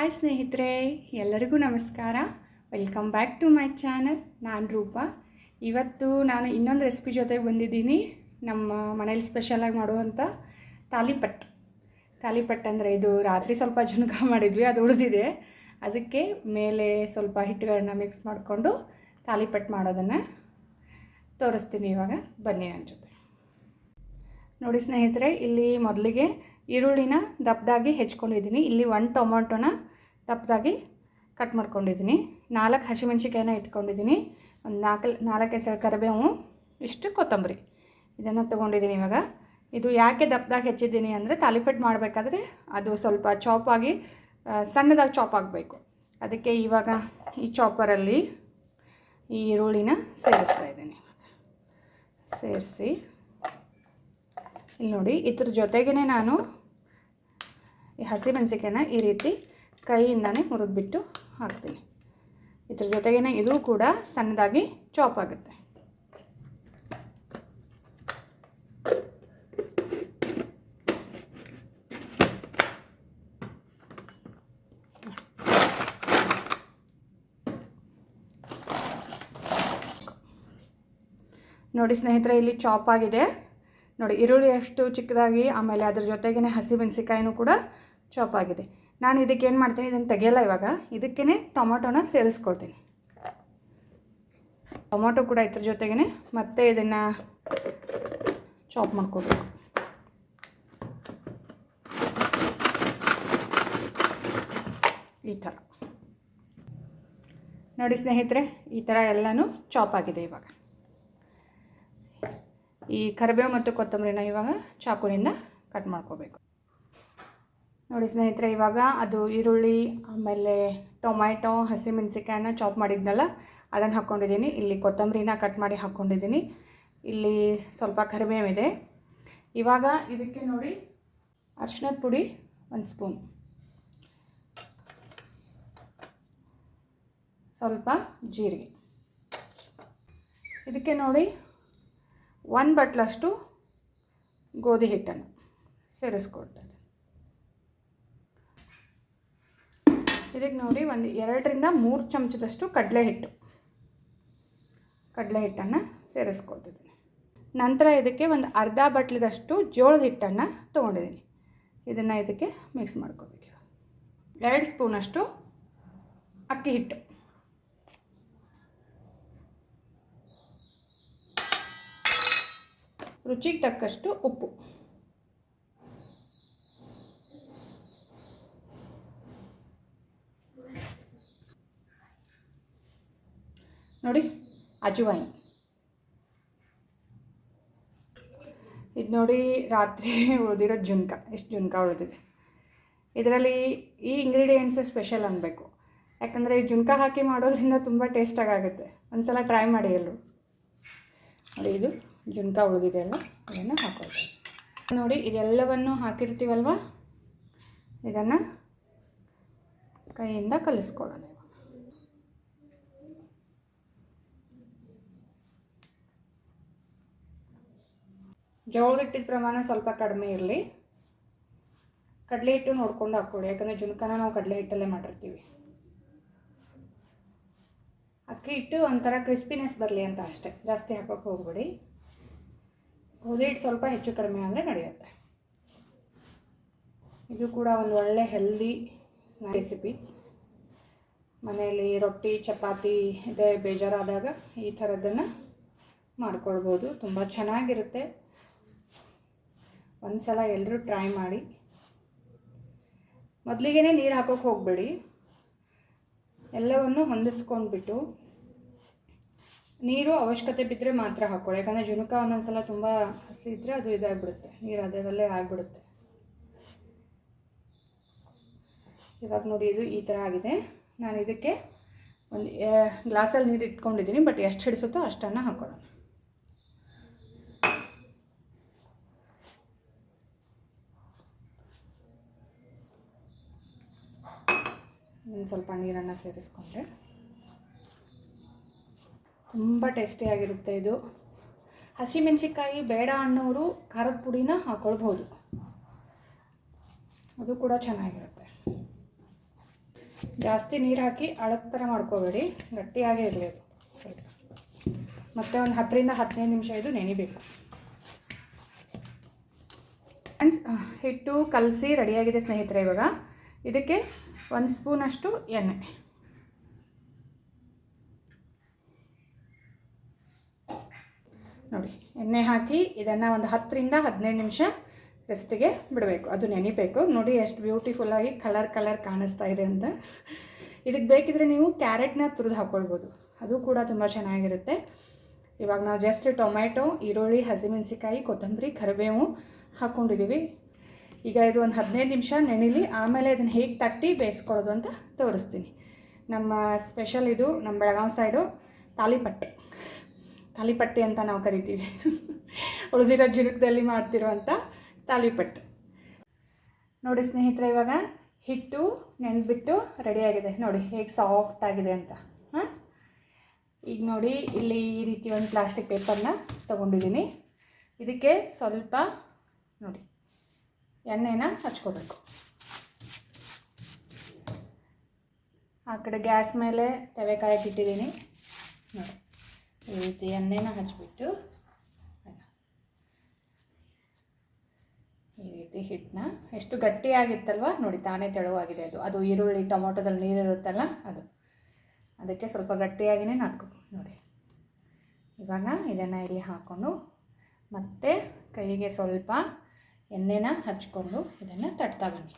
Hi ಸ್ನೇಹಿತರೆ. ಎಲ್ಲರಿಗೂ ನಮಸ್ಕಾರ. Welcome back to my channel ನಾನು ರೂಪಾ. ಇವತ್ತು ನಾನು ಇನ್ನೊಂದು ರೆಸಿಪಿ ಜೊತೆಗೆ ಬಂದಿದ್ದೀನಿ. ನಮ್ಮ ಮನೇಲಿ ಸ್ಪೆಷಲಾಗಿ ಮಾಡುವಂಥ ತಾಲಿಪಟ್ ತಾಲಿಪಟ್ ಅಂದರೆ ಇದು ರಾತ್ರಿ ಸ್ವಲ್ಪ ಜುನಕ ಮಾಡಿದ್ವಿ, ಅದು ಉಳಿದಿದೆ. ಅದಕ್ಕೆ ಮೇಲೆ ಸ್ವಲ್ಪ ಹಿಟ್ಟುಗಳನ್ನ ಮಿಕ್ಸ್ ಮಾಡಿಕೊಂಡು ತಾಲಿಪಟ್ ಮಾಡೋದನ್ನು ತೋರಿಸ್ತೀನಿ ಇವಾಗ. ಬನ್ನಿ ನನ್ನ ಜೊತೆ. ನೋಡಿ ಸ್ನೇಹಿತರೆ, ಇಲ್ಲಿ ಮೊದಲಿಗೆ ಈರುಳ್ಳಿನ ದಪ್ಪದಾಗಿ ಹೆಚ್ಕೊಂಡಿದ್ದೀನಿ. ಇಲ್ಲಿ ಒಂದು ಟೊಮೊಟೊನ ದಪ್ಪದಾಗಿ ಕಟ್ ಮಾಡ್ಕೊಂಡಿದ್ದೀನಿ. ನಾಲ್ಕು ಹಸಿಮೆಣ್ಸಿಕಾಯಿನ ಇಟ್ಕೊಂಡಿದ್ದೀನಿ. ಒಂದು ನಾಲ್ಕು ನಾಲ್ಕು ಹೆಸರು ಕರಿಬೇವು, ಇಷ್ಟು ಕೊತ್ತಂಬರಿ. ಇದನ್ನು ತೊಗೊಂಡಿದ್ದೀನಿ ಇವಾಗ. ಇದು ಯಾಕೆ ದಪ್ಪದಾಗಿ ಹೆಚ್ಚಿದ್ದೀನಿ ಅಂದರೆ ತಾಲಿಪೆಟ್ಟು ಮಾಡಬೇಕಾದ್ರೆ ಅದು ಸ್ವಲ್ಪ ಚಾಪಾಗಿ ಸಣ್ಣದಾಗಿ ಚಾಪ್ ಆಗಬೇಕು. ಅದಕ್ಕೆ ಇವಾಗ ಈ ಚಾಪರಲ್ಲಿ ಈ ಈರುಳ್ಳಿನ ಸೇರಿಸ್ತಾ ಇದ್ದೀನಿ. ಸೇರಿಸಿ ಇಲ್ಲಿ ನೋಡಿ ಇದ್ರ ಜೊತೆಗೇ ನಾನು ಈ ಹಸಿಮೆಣಸಿಕಾಯನ್ನ ಈ ರೀತಿ ಕೈಯಿಂದನೇ ಮುರಿದ್ಬಿಟ್ಟು ಹಾಕ್ತೀನಿ. ಇದ್ರ ಜೊತೆಗೇನೆ ಇದು ಕೂಡ ಸಣ್ಣದಾಗಿ ಚಾಪ್ ಆಗುತ್ತೆ. ನೋಡಿ ಸ್ನೇಹಿತರೆ, ಇಲ್ಲಿ ಚಾಪ್ ಆಗಿದೆ. ನೋಡಿ, ಈರುಳ್ಳಿ ಎಷ್ಟು ಚಿಕ್ಕದಾಗಿ, ಆಮೇಲೆ ಅದ್ರ ಜೊತೆಗೇ ಹಸಿಮೆಣಸಿಕಾಯಿನೂ ಕೂಡ ಚಾಪ್ ಆಗಿದೆ. ನಾನು ಇದಕ್ಕೆ ಏನು ಮಾಡ್ತೀನಿ, ಇದನ್ನು ತೆಗೆಯಲ್ಲ ಇವಾಗ. ಇದಕ್ಕೇ ಟೊಮೊಟೊನ ಸೇರಿಸ್ಕೊಳ್ತೀನಿ. ಟೊಮೊಟೊ ಕೂಡ ಇದ್ರ ಜೊತೆಗೇ ಮತ್ತೆ ಇದನ್ನು ಚಾಪ್ ಮಾಡ್ಕೋಬೇಕು. ಈ ಥರ. ನೋಡಿ ಸ್ನೇಹಿತರೆ, ಈ ಥರ ಎಲ್ಲನೂ ಚಾಪ್ ಆಗಿದೆ ಇವಾಗ. ಈ ಕರಿಬೇವು ಮತ್ತು ಕೊತ್ತಂಬರಿನ ಇವಾಗ ಚಾಕುನಿಂದ ಕಟ್ ಮಾಡ್ಕೋಬೇಕು. ನೋಡಿ ಸ್ನೇಹಿತರೆ, ಇವಾಗ ಅದು ಈರುಳ್ಳಿ, ಆಮೇಲೆ ಟೊಮ್ಯಾಟೊ ಹಸಿಮೆಣಸಿಕಾಯನ್ನ ಚಾಪ್ ಮಾಡಿದ್ನಲ್ಲ, ಅದನ್ನು ಹಾಕ್ಕೊಂಡಿದ್ದೀನಿ ಇಲ್ಲಿ ಕೊತ್ತಂಬರಿನ ಕಟ್ ಮಾಡಿ ಹಾಕ್ಕೊಂಡಿದ್ದೀನಿ ಇಲ್ಲಿ ಸ್ವಲ್ಪ ಕರಿಬೇವಿದೆ ಇವಾಗ ಇದಕ್ಕೆ ನೋಡಿ ಅರ್ಶಿನದ ಪುಡಿ ಒಂದು ಸ್ಪೂನ್. ಸ್ವಲ್ಪ ಜೀರಿಗೆ. ಇದಕ್ಕೆ ನೋಡಿ ಒಂದು ಬಟ್ಲಷ್ಟು ಗೋಧಿ ಹಿಟ್ಟನ್ನು ಸೇರಿಸ್ಕೊಳ್ತೇನೆ ಇದಕ್ಕೆ ನೋಡಿ ಒಂದು ಎರಡರಿಂದ ಮೂರು ಚಮಚದಷ್ಟು ಕಡಲೆ ಹಿಟ್ಟು ಕಡಲೆ ಹಿಟ್ಟನ್ನು ಸೇರಿಸ್ಕೊಳ್ತಿದ್ದೀನಿ. ನಂತರ ಇದಕ್ಕೆ ಒಂದು ಅರ್ಧ ಬಟ್ಲದಷ್ಟು ಜೋಳದ ಹಿಟ್ಟನ್ನು ತೊಗೊಂಡಿದ್ದೀನಿ. ಇದನ್ನು ಇದಕ್ಕೆ ಮಿಕ್ಸ್ ಮಾಡ್ಕೋಬೇಕು ಎರಡು ಸ್ಪೂನಷ್ಟು ಅಕ್ಕಿ ಹಿಟ್ಟು. ರುಚಿಗೆ ತಕ್ಕಷ್ಟು ಉಪ್ಪು. ನೋಡಿ ಅಜುವಾಯಿನ್ ಇದು ನೋಡಿ ರಾತ್ರಿ ಉಳಿದಿರೋ ಜುನ್ಕ, ಎಷ್ಟು ಜುನ್ಕ ಉಳಿದಿದೆ. ಇದರಲ್ಲಿ ಈ ಇಂಗ್ರೀಡಿಯೆಂಟ್ಸ್ ಸ್ಪೆಷಲ್ ಅನ್ನಬೇಕು ಯಾಕಂದರೆ ಈ ಜುನ್ಕ ಹಾಕಿ ಮಾಡೋದ್ರಿಂದ ತುಂಬ ಟೇಸ್ಟಾಗಿ ಆಗುತ್ತೆ ಒಂದು ಸಲ ಟ್ರೈ ಮಾಡಿ ಎಲ್ಲರು. ನೋಡಿ, ಇದು ಜುನ್ಕ ಉಳಿದಿದೆ ಅಲ್ಲ ಇದನ್ನು ಹಾಕೋದು. ನೋಡಿ, ಇದೆಲ್ಲವನ್ನು ಹಾಕಿರ್ತೀವಲ್ವ? ಇದನ್ನು ಕೈಯಿಂದ ಕಲಿಸ್ಕೊಳ್ಳೋಣ ಇವಾಗ ಜೋಳದ ಹಿಟ್ಟಿದ ಪ್ರಮಾಣ ಸ್ವಲ್ಪ ಕಡಿಮೆ ಇರಲಿ. ಕಡಲೆ ಹಿಟ್ಟು ನೋಡ್ಕೊಂಡು ಹಾಕ್ಕೊಡಿ, ಯಾಕಂದರೆ ಜುನಕನ ನಾವು ಕಡಲೆ ಹಿಟ್ಟಲ್ಲೇ ಮಾಡಿರ್ತೀವಿ. ಅಕ್ಕಿ ಹಿಟ್ಟು ಒಂಥರ ಕ್ರಿಸ್ಪಿನೆಸ್ ಬರಲಿ ಅಂತ ಅಷ್ಟೇ, ಜಾಸ್ತಿ ಹಾಕೋಕ್ಕೆ ಹೋಗ್ಬೇಡಿ. ಗೋಧಿ ಹಿಟ್ಟು ಸ್ವಲ್ಪ ಹೆಚ್ಚು ಕಡಿಮೆ ಅಂದರೆ ನಡೆಯುತ್ತೆ. ಇದು ಕೂಡ ಒಂದು ಒಳ್ಳೆ ಹೆಲ್ದಿ ರೆಸಿಪಿ ಮನೆಯಲ್ಲಿ ರೊಟ್ಟಿ, ಚಪಾತಿ ಇದೆ ಬೇಜಾರಾದಾಗ ಈ ಥರದ್ದನ್ನು ಮಾಡ್ಕೊಳ್ಬೋದು. ತುಂಬ ಚೆನ್ನಾಗಿರುತ್ತೆ. ಒಂದು ಸಲ ಎಲ್ಲರೂ ಟ್ರೈ ಮಾಡಿ. ಮೊದಲಿಗೆ ನೀರು ಹಾಕೋಕೆ ಹೋಗಬೇಡಿ. ಎಲ್ಲವನ್ನು ಹೊಂದಿಸ್ಕೊಂಡ್ಬಿಟ್ಟು ನೀರು ಅವಶ್ಯಕತೆ ಬಿದ್ದರೆ ಮಾತ್ರ ಹಾಕ್ಕೊಳ್ಳಿ. ಯಾಕಂದರೆ ಜುನುಕ ಒಂದೊಂದು ಸಲ ತುಂಬ ಹಸಿ ಇದ್ದರೆ ಅದು ಇದಾಗಿಬಿಡುತ್ತೆ. ನೀರು ಅದರಲ್ಲೇ ಆಗಿಬಿಡುತ್ತೆ. ಇವಾಗ ನೋಡಿ ಇದು ಈ ಥರ ಆಗಿದೆ. ನಾನು ಇದಕ್ಕೆ ಒಂದು ಗ್ಲಾಸಲ್ಲಿ ನೀರು ಇಟ್ಕೊಂಡಿದ್ದೀನಿ, ಬಟ್ ಎಷ್ಟು ಹಿಡಿಸುತ್ತೋ ಅಷ್ಟನ್ನು ಹಾಕ್ಕೊಳ್ಳೋಣ ಸ್ವಲ್ಪ ನೀರನ್ನು ಸೇರಿಸ್ಕೊಂಡೆ. ತುಂಬ ಟೇಸ್ಟಿಯಾಗಿರುತ್ತೆ ಇದು. ಹಸಿಮೆಣಸಿಕಾಯಿ ಬೇಡ ಅನ್ನೋರು ಖಾರದ ಪುಡಿನ ಹಾಕ್ಕೊಳ್ಬೋದು ಅದು ಕೂಡ ಚೆನ್ನಾಗಿರುತ್ತೆ. ಜಾಸ್ತಿ ನೀರು ಹಾಕಿ ಅಳಕ್ ಥರ ಮಾಡ್ಕೋಬೇಡಿ. ಗಟ್ಟಿಯಾಗೇ ಇರಲಿ ಅದು. ಸ್ವಲ್ಪ. ಮತ್ತು ಒಂದು ಹತ್ತರಿಂದ ಹದಿನೈದು ನಿಮಿಷ ಇದು ನೆನಿಬೇಕು. ಫ್ರೆಂಡ್ಸ್ ಹಿಟ್ಟು ಕಲಸಿ ರೆಡಿಯಾಗಿದೆ ಸ್ನೇಹಿತರೆ ಇವಾಗ. ಇದಕ್ಕೆ ಒಂದು ಸ್ಪೂನಷ್ಟು ಎಣ್ಣೆ. ನೋಡಿ, ಎಣ್ಣೆ ಹಾಕಿ ಇದನ್ನು ಒಂದು ಹತ್ತರಿಂದ ಹದಿನೈದು ನಿಮಿಷ ರೆಸ್ಟಿಗೆ ಬಿಡಬೇಕು. ಅದು ನೆನಿಬೇಕು. ನೋಡಿ, ಎಷ್ಟು ಬ್ಯೂಟಿಫುಲ್ಲಾಗಿ ಕಲರ್ ಕಲರ್ ಕಾಣಿಸ್ತಾ ಇದೆ ಅಂತ. ಇದಕ್ಕೆ ಬೇಕಿದ್ರೆ ನೀವು ಕ್ಯಾರೆಟ್ನ ತುರಿದು ಹಾಕ್ಕೊಳ್ಬೋದು ಅದು ಕೂಡ ತುಂಬ ಚೆನ್ನಾಗಿರುತ್ತೆ. ಇವಾಗ ನಾವು ಜಸ್ಟ್ ಟೊಮ್ಯಾಟೊ, ಈರುಳ್ಳಿ ಹಸಿಮೆಣಸಿಕಾಯಿ ಕೊತ್ತಂಬರಿ, ಕರಿಬೇವು ಹಾಕ್ಕೊಂಡಿದ್ದೀವಿ ಈಗ ಇದು ಒಂದು ಹದಿನೈದು ನಿಮಿಷ ನೆನಿಲಿ ಆಮೇಲೆ ಇದನ್ನು ಹೇಗೆ ತಟ್ಟಿ ಬೇಯಿಸ್ಕೊಳ್ಳೋದು ಅಂತ ತೋರಿಸ್ತೀನಿ. ನಮ್ಮ ಸ್ಪೆಷಲ್ ಇದು ನಮ್ಮ ಬೆಳಗಾವಿ ಸೈಡು ತಾಲಿಪಟ್ಟು. ತಾಲಿಪಟ್ಟಿ ಅಂತ ನಾವು ಕರಿತೀವಿ. ಉಳಿದಿರೋ ಜುರುಕದಲ್ಲಿ ಮಾಡ್ತಿರುವಂಥ ತಾಲಿಪಟ್ಟು. ನೋಡಿ ಸ್ನೇಹಿತರೆ, ಇವಾಗ ಹಿಟ್ಟು ನೆನೆದ್ಬಿಟ್ಟು ರೆಡಿಯಾಗಿದೆ ನೋಡಿ ಹೇಗೆ ಸಾಫ್ಟ್ ಆಗಿದೆ ಅಂತ. ಹಾಂ? ಈಗ ನೋಡಿ ಇಲ್ಲಿ ಈ ರೀತಿ ಒಂದು ಪ್ಲಾಸ್ಟಿಕ್ ಪೇಪರ್ನ ತೊಗೊಂಡಿದ್ದೀನಿ. ಇದಕ್ಕೆ ಸ್ವಲ್ಪ ನೋಡಿ. ಎಣ್ಣೆನ ಹಚ್ಕೋಬೇಕು. ಆ ಕಡೆ ಗ್ಯಾಸ್ ಮೇಲೆ ತವೆ ಇಟ್ಟಿದ್ದೀನಿ ನೋಡಿ, ಈ ರೀತಿ ಎಣ್ಣೆನ ಹಚ್ಬಿಟ್ಟು ಈ ರೀತಿ ಹಿಟ್ಟನ್ನ ಎಷ್ಟು ಗಟ್ಟಿಯಾಗಿತ್ತಲ್ವ? ನೋಡಿ, ತಾನೇ ತೆಳುವಾಗಿದೆ ಅದು. ಅದು ಈರುಳ್ಳಿ, ಟೊಮೊಟೊದಲ್ಲಿ ನೀರಿರುತ್ತಲ್ಲ ಅದು. ಅದಕ್ಕೆ ಸ್ವಲ್ಪ ಗಟ್ಟಿಯಾಗಿಯೇ ನಾದ್ಕೊಬೇಕು. ನೋಡಿ, ಇವಾಗ ಇದನ್ನು ಇಲ್ಲಿ ಹಾಕ್ಕೊಂಡು ಮತ್ತೆ ಕೈಗೆ ಸ್ವಲ್ಪ ಎಣ್ಣೆನ ಹಚ್ಕೊಂಡು ಇದನ್ನು ತಟ್ತಾ ಬನ್ನಿ.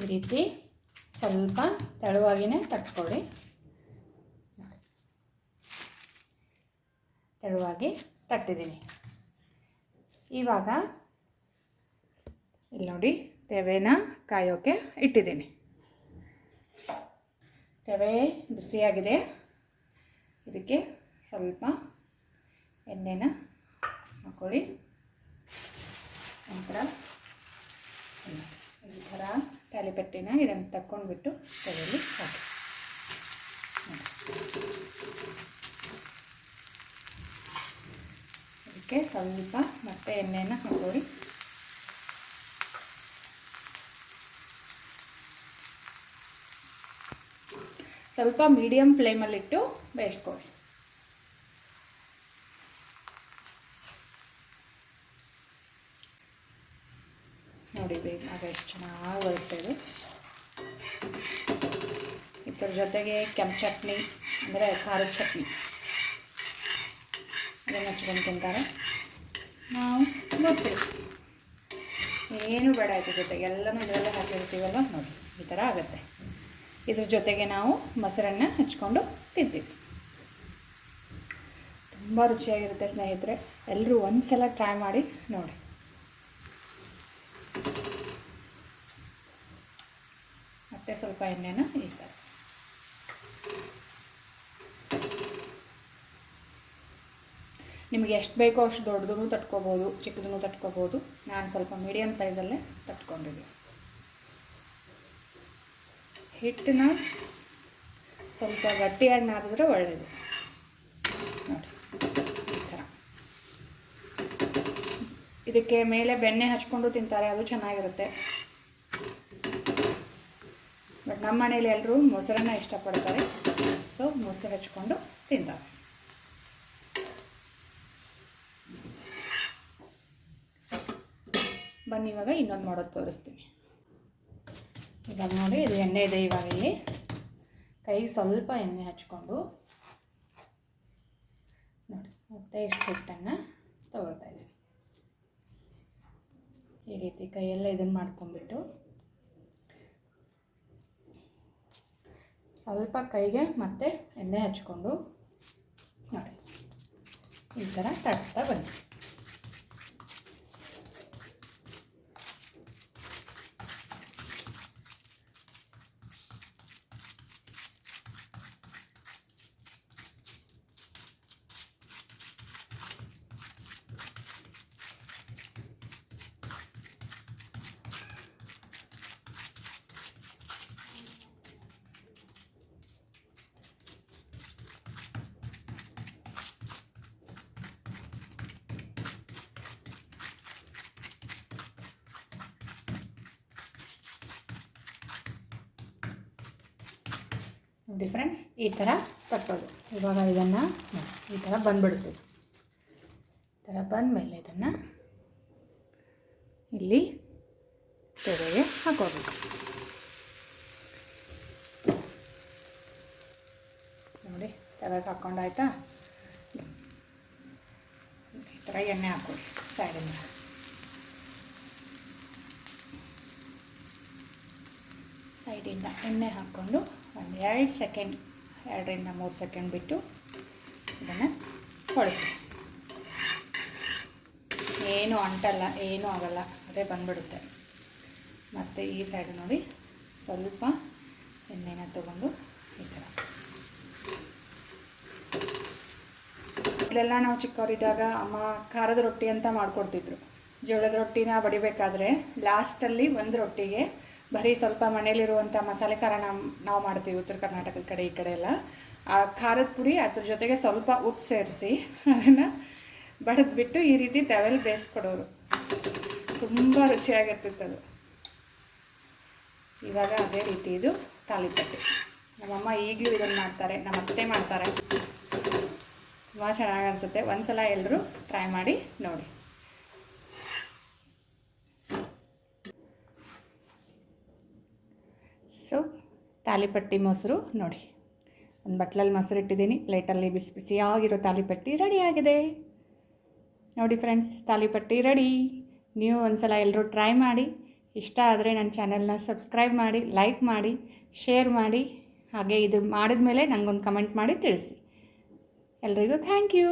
ಈ ರೀತಿ ಸ್ವಲ್ಪ ತೆಳುವಾಗಿಯೇ ತಟ್ಕೊಳ್ಳಿ. ತೆಳುವಾಗಿ ತಟ್ಟಿದ್ದೀನಿ. ಇವಾಗ ಇಲ್ಲಿ ನೋಡಿ ತೆವೆನ ಕಾಯೋಕ್ಕೆ ಇಟ್ಟಿದ್ದೀನಿ. ತೆವೆ ಬಿಸಿಯಾಗಿದೆ. ಇದಕ್ಕೆ ಸ್ವಲ್ಪ ಎಣ್ಣೆನ ಹಾಕೊಳ್ಳಿ. ನಂತರ ಈ ಥರ ತಾಲಿಪಟ್ಟಿನ ಇದನ್ನು ತಕ್ಕೊಂಡ್ಬಿಟ್ಟು ತಲೆಯಲ್ಲಿ ಹಾಕಿ. ಅದಕ್ಕೆ ಸ್ವಲ್ಪ ಮತ್ತೆ ಎಣ್ಣೆನ ಹಾಕೊಳ್ಳಿ ಸ್ವಲ್ಪ ಮೀಡಿಯಮ್ ಫ್ಲೇಮಲ್ಲಿಟ್ಟು ಬೇಯಿಸ್ಕೊಳ್ಳಿ ನೋಡಿ ಎಷ್ಟು ಚೆನ್ನಾಗಿ ಇದು ಇದ್ರ ಜೊತೆಗೆ ಕೆಂಪು ಚಟ್ನಿ, ಅಂದರೆ ಖಾರದ ಚಟ್ನಿ. ಅದನ್ನು ಹಚ್ಕೊಂಡು ತಿಂತಾರೆ. ನಾವು ನೋಡ್ತೀವಿ. ಏನು ಬೇಡ ಇದ್ರ ಜೊತೆಗೆ ಎಲ್ಲನೂ ಇದರಲ್ಲೇ ಹಾಕಿರ್ತೀವಲ್ಲ ನೋಡಿ, ಈ ಥರ ಆಗುತ್ತೆ. ಇದ್ರ ಜೊತೆಗೆ ನಾವು ಮೊಸರನ್ನ ಹಚ್ಕೊಂಡು ತಿಂತೀವಿ. ತುಂಬ ರುಚಿಯಾಗಿರುತ್ತೆ ಸ್ನೇಹಿತರೆ. ಎಲ್ಲರೂ ಒಂದು ಸಲ ಟ್ರೈ ಮಾಡಿ ನೋಡಿ ಮತ್ತೆ ಸ್ವಲ್ಪ ಎಣ್ಣೆನ ಈಸ್ತಾರೆ ನಿಮಗೆ ಎಷ್ಟು ಬೇಕೋ ಅಷ್ಟು ದೊಡ್ಡದೂ ತಟ್ಕೋಬೋದು ಚಿಕ್ಕದೂ ತಟ್ಕೋಬೋದು. ನಾನು ಸ್ವಲ್ಪ ಮೀಡಿಯಮ್ ಸೈಜಲ್ಲೇ ತಟ್ಕೊಂಡಿದ್ದೀನಿ. ಹಿಟ್ಟನ್ನ ಸ್ವಲ್ಪ ಗಟ್ಟಿಯಾಗಿ ನಾದಿದ್ರೆ ಒಳ್ಳೆಯದು ನೋಡಿ, ಈ ಥರ. ಇದಕ್ಕೆ ಮೇಲೆ ಬೆಣ್ಣೆ ಹಚ್ಕೊಂಡು ತಿಂತಾರೆ, ಅದು ಚೆನ್ನಾಗಿರುತ್ತೆ. ಬಟ್ ನಮ್ಮ ಮನೇಲಿ ಎಲ್ಲರೂ ಮೊಸರನ್ನ ಇಷ್ಟಪಡ್ತಾರೆ. ಸೊ ಮೊಸರು ಹಚ್ಕೊಂಡು ತಿಂತಾರೆ. ಬನ್ನಿ, ಇವಾಗ ಇನ್ನೊಂದು ಮಾಡೋದು ತೋರಿಸ್ತೀನಿ. ಇವಾಗ ನೋಡಿ, ಇದು ಎಣ್ಣೆ ಇದೆ ಇವಾಗ ಇಲ್ಲಿ. ಕೈಗೆ ಸ್ವಲ್ಪ ಎಣ್ಣೆ ಹಚ್ಕೊಂಡು. ನೋಡಿ, ಮತ್ತೆ ಇಷ್ಟು ಹಿಟ್ಟನ್ನು ತಗೊಳ್ತಾ ಇದ್ದೀವಿ ಈ ರೀತಿ ಕೈಯೆಲ್ಲ ಇದನ್ನು ಮಾಡ್ಕೊಂಡ್ಬಿಟ್ಟು. ಸ್ವಲ್ಪ ಕೈಗೆ ಮತ್ತೆ ಎಣ್ಣೆ ಹಚ್ಕೊಂಡು ನೋಡಿ. ಈ ಥರ ತಟ್ತಾ ಬನ್ನಿ. ನೋಡಿ ಫ್ರೆಂಡ್ಸ್ ಈ ಥರ ತಟ್ಟೋದು ಇವಾಗ ಇದನ್ನು ಈ ಥರ ಬಂದುಬಿಡ್ತು. ಈ ಥರ ಬಂದಮೇಲೆ ಇದನ್ನು ಇಲ್ಲಿ ತೆರೆಗೆ ಹಾಕೋಬೇಕು ನೋಡಿ, ತೆರೆಗೆ ಹಾಕ್ಕೊಂಡಾಯ್ತಾ ಈ ಥರ ಎಣ್ಣೆ ಹಾಕೋದು ಸೈಡಿಂದ. ಸೈಡಿಂದ ಎಣ್ಣೆ ಹಾಕ್ಕೊಂಡು ಒಂದು ಎರಡು ಸೆಕೆಂಡ್, ಎರಡರಿಂದ ಮೂರು ಸೆಕೆಂಡ್ ಬಿಟ್ಟು ಇದನ್ನು ಕೊಳಿಸಿ ಏನು ಅಂಟಲ್ಲ, ಏನೂ ಆಗಲ್ಲ, ಅದೇ ಬಂದ್ಬಿಡುತ್ತೆ. ಮತ್ತು ಈ ಸೈಡ್ ನೋಡಿ, ಸ್ವಲ್ಪ ಎಣ್ಣೆನ ತಗೊಂಡು ಈ ಥರ. ಮೊದಲೆಲ್ಲ ನಾವು ಚಿಕ್ಕವರಿದ್ದಾಗ ಅಮ್ಮ ಖಾರದ ರೊಟ್ಟಿ ಅಂತ ಮಾಡಿಕೊಡ್ತಿದ್ರು. ಜೋಳದ ರೊಟ್ಟಿನ ಬಡಿಬೇಕಾದ್ರೆ ಲಾಸ್ಟಲ್ಲಿ ಒಂದು ರೊಟ್ಟಿಗೆ ಬರೀ ಸ್ವಲ್ಪ ಮನೇಲಿರುವಂಥ ಮಸಾಲೆ ಖಾರ ನಾವು ನಾವು ಮಾಡ್ತೀವಿ ಉತ್ತರ ಕರ್ನಾಟಕದ ಕಡೆ ಈ ಕಡೆ ಎಲ್ಲ. ಆ ಖಾರದ ಪುಡಿ ಅದ್ರ ಜೊತೆಗೆ ಸ್ವಲ್ಪ ಉಪ್ಪು ಸೇರಿಸಿ ಅದನ್ನು ಬಡಿದ್ಬಿಟ್ಟು ಈ ರೀತಿ ತವೆಲ್ ಬೇಯಿಸ್ಕೊಡೋರು. ತುಂಬ ರುಚಿಯಾಗಿರ್ತಿತ್ತದು. ಇವಾಗ ಅದೇ ರೀತಿ ಇದು ತಾಲಿಪಟ್ಟು. ನಮ್ಮಮ್ಮ ಈಗಲೂ ಇದನ್ನು ಮಾಡ್ತಾರೆ ನಮ್ಮ ಅತ್ತೆ ಮಾಡ್ತಾರೆ. ತುಂಬ ಚೆನ್ನಾಗಿ ಅನಿಸುತ್ತೆ. ಒಂದ್ಸಲ ಎಲ್ಲರೂ ಟ್ರೈ ಮಾಡಿ ನೋಡಿ. ಸೊ ತಾಲಿಪಟ್ಟಿ ಮೊಸರು ನೋಡಿ. ಒಂದು ಬಟ್ಲಲ್ಲಿ ಮೊಸರು ಇಟ್ಟಿದ್ದೀನಿ. ಪ್ಲೇಟಲ್ಲಿ ಬಿಸಿ ಬಿಸಿಯಾಗಿರೋ ತಾಲಿಪಟ್ಟಿ ರೆಡಿಯಾಗಿದೆ ನೋಡಿ ಫ್ರೆಂಡ್ಸ್, ತಾಲಿಪಟ್ಟಿ ರೆಡಿ. ನೀವು ಒಂದ್ಸಲ ಎಲ್ಲರೂ ಟ್ರೈ ಮಾಡಿ. ಇಷ್ಟ ಆದರೆ ನನ್ನ ಚಾನೆಲ್ನ ಸಬ್ಸ್ಕ್ರೈಬ್ ಮಾಡಿ, ಲೈಕ್ ಮಾಡಿ, ಶೇರ್ ಮಾಡಿ. ಹಾಗೆ ಇದು ಮಾಡಿದ ಮೇಲೆ ನನಗೊಂದು ಕಮೆಂಟ್ ಮಾಡಿ ತಿಳಿಸಿ. ಎಲ್ರಿಗೂ ಥ್ಯಾಂಕ್ ಯು.